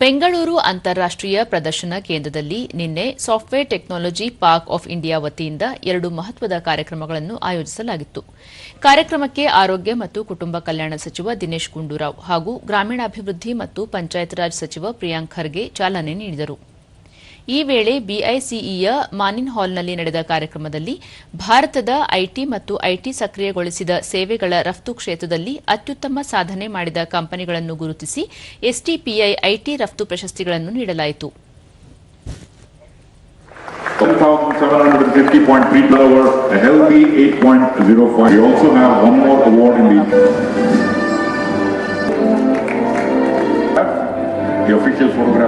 ಬೆಂಗಳೂರು ಅಂತಾರಾಷ್ಟೀಯ ಪ್ರದರ್ಶನ ಕೇಂದ್ರದಲ್ಲಿ ನಿನ್ನೆ software technology park of India ವತಿಯಿಂದ ಎರಡು ಮಹತ್ವದ ಕಾರ್ಯಕ್ರಮಗಳನ್ನು ಆಯೋಜಿಸಲಾಗಿತ್ತು. ಕಾರ್ಯಕ್ರಮಕ್ಕೆ ಆರೋಗ್ಯ ಮತ್ತು ಕುಟುಂಬ ಕಲ್ಯಾಣ ಸಚಿವ ದಿನೇಶ್ ಗುಂಡೂರಾವ್ ಹಾಗೂ ಗ್ರಾಮೀಣಾಭಿವೃದ್ಧಿ ಮತ್ತು ಪಂಚಾಯತ್ ರಾಜ್ ಸಚಿವ ಪ್ರಿಯಾಂಕ್ ಖರ್ಗೆ ಚಾಲನೆ ನೀಡಿದರು. ಈ ವೇಳೆ ಬಿಐಸಿಇಯ ಮಾನಿನ್ ಹಾಲ್ನಲ್ಲಿ ನಡೆದ ಕಾರ್ಯಕ್ರಮದಲ್ಲಿ ಭಾರತದ ಐಟಿ ಮತ್ತು ಐಟಿ ಸಕ್ರಿಯಗೊಳಿಸಿದ ಸೇವೆಗಳ ರಫ್ತು ಕ್ಷೇತ್ರದಲ್ಲಿ ಅತ್ಯುತ್ತಮ ಸಾಧನೆ ಮಾಡಿದ ಕಂಪನಿಗಳನ್ನು ಗುರುತಿಸಿ ಎಸ್ಟಿಪಿಐ ಐಟಿ ರಫ್ತು ಪ್ರಶಸ್ತಿಗಳನ್ನು ನೀಡಲಾಯಿತು. 1,750.3 per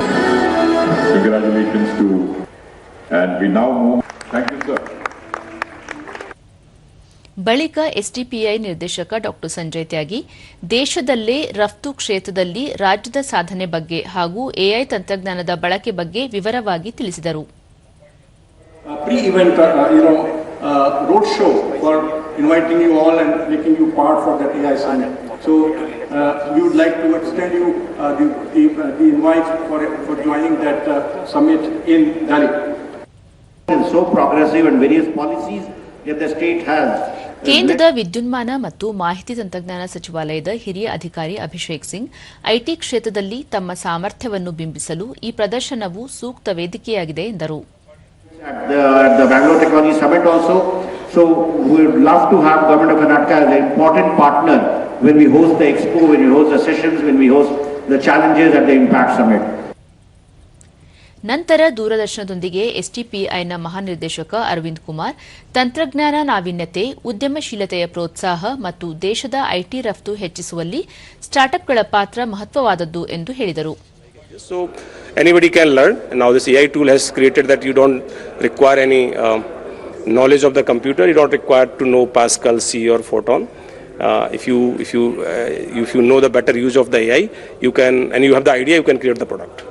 a and we now move. Thank you, sir. ಬಳಿಕ ಎಸ್ಡಿಪಿಐ ನಿರ್ದೇಶಕ ಡಾ ಸಂಜಯ್ ತ್ಯಾಗಿ ದೇಶದಲ್ಲೇ ರಫ್ತು ಕ್ಷೇತ್ರದಲ್ಲಿ ರಾಜ್ಯದ ಸಾಧನೆ ಬಗ್ಗೆ ಹಾಗೂ ಎಐ ತಂತ್ರಜ್ಞಾನದ ಬಳಕೆ ಬಗ್ಗೆ ವಿವರವಾಗಿ ತಿಳಿಸಿದರು uh, ಕೇಂದ್ರದ ವಿದ್ಯುನ್ಮಾನ ಮತ್ತು ಮಾಹಿತಿ ತಂತ್ರಜ್ಞಾನ ಸಚಿವಾಲಯದ ಹಿರಿಯ ಅಧಿಕಾರಿ ಅಭಿಷೇಕ್ ಸಿಂಗ್ ಐಟಿ ಕ್ಷೇತ್ರದಲ್ಲಿ ತಮ್ಮ ಸಾಮರ್ಥ್ಯವನ್ನು ಬಿಂಬಿಸಲು ಈ ಪ್ರದರ್ಶನವು ಸೂಕ್ತ ವೇದಿಕೆಯಾಗಿದೆ ಎಂದರು. ಚಾಲೆಂಜಸ್ ನಂತರ ದೂರದರ್ಶನದೊಂದಿಗೆ ಎಸ್ಟಿಪಿಐನ ಮಹಾನಿರ್ದೇಶಕ ಅರವಿಂದ್ ಕುಮಾರ್ ತಂತ್ರಜ್ಞಾನ ನಾವೀನ್ಯತೆ ಉದ್ಯಮಶೀಲತೆಯ ಪ್ರೋತ್ಸಾಹ ಮತ್ತು ದೇಶದ ಐಟಿ ರಫ್ತು ಹೆಚ್ಚಿಸುವಲ್ಲಿ ಸ್ಟಾರ್ಟ್ಅಪ್ಗಳ ಪಾತ್ರ ಮಹತ್ವವಾದದ್ದು ಎಂದು ಹೇಳಿದರು So anybody can learn. Now this AI tool has created that you don't require any uh, knowledge of the computer. You don't require to know Pascal, C, or Photon. Uh, if you if you uh, if you know the better use of the AI, you can and you have the idea, you can create the product.